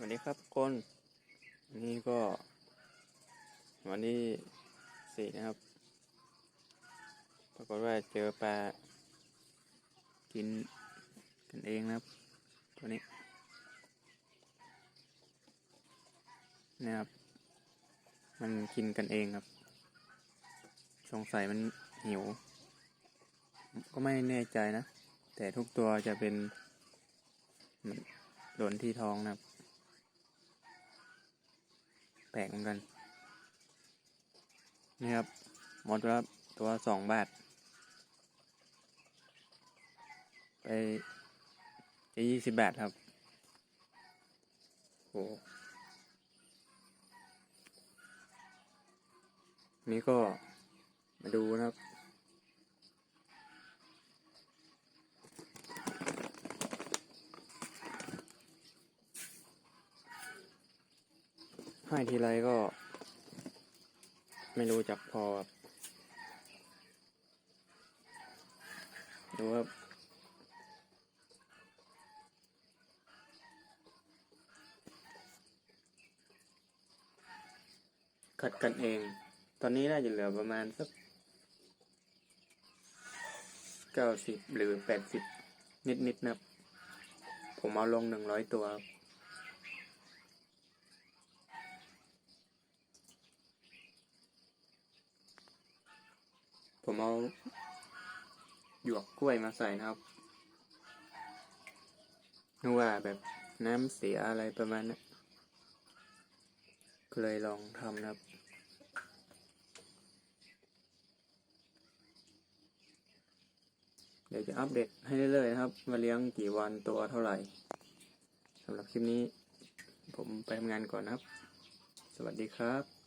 สวัสดีครับกคนนี่ก็วันที่สี่นะครับ ปรากฏว่าเจอปลากินกันเองนะครับ ตัวนี้นะครับ มันกินกันเองครับ สงสัยมันหิว ก็ไม่แน่ใจนะ แต่ทุกตัวจะเป็นหมือนโดนที่ท้องนะครับ แปลกเหมือนกัน นี่ครับมดแล้วตัวสองบาท ไปจะยี่สิบบาทครับ โห นี่ก็มาดูนะครับ ให้ทีไรก็ ไม่รู้จักพอครับดูครับขัดกันเอง ตอนนี้น่าจะเหลือประมาณสักเก้าสิบหรือแปดสิบนิดๆนะครับ ผมเอาลงหนึ่งร้อยตัวครับ ผมเอาหยวกกล้วยมาใส่นะครับนึกว่าแบบน้ำเสียอะไรประมาณนั้นก็เลยลองทำนะครับเดี๋ยวจะอัปเดตให้เรื่อยๆนะครับว่าเลี้ยงกี่วันตัวเท่าไหร่สำหรับคลิปนี้ ผมไปทำงานก่อนนะครับ สวัสดีครับ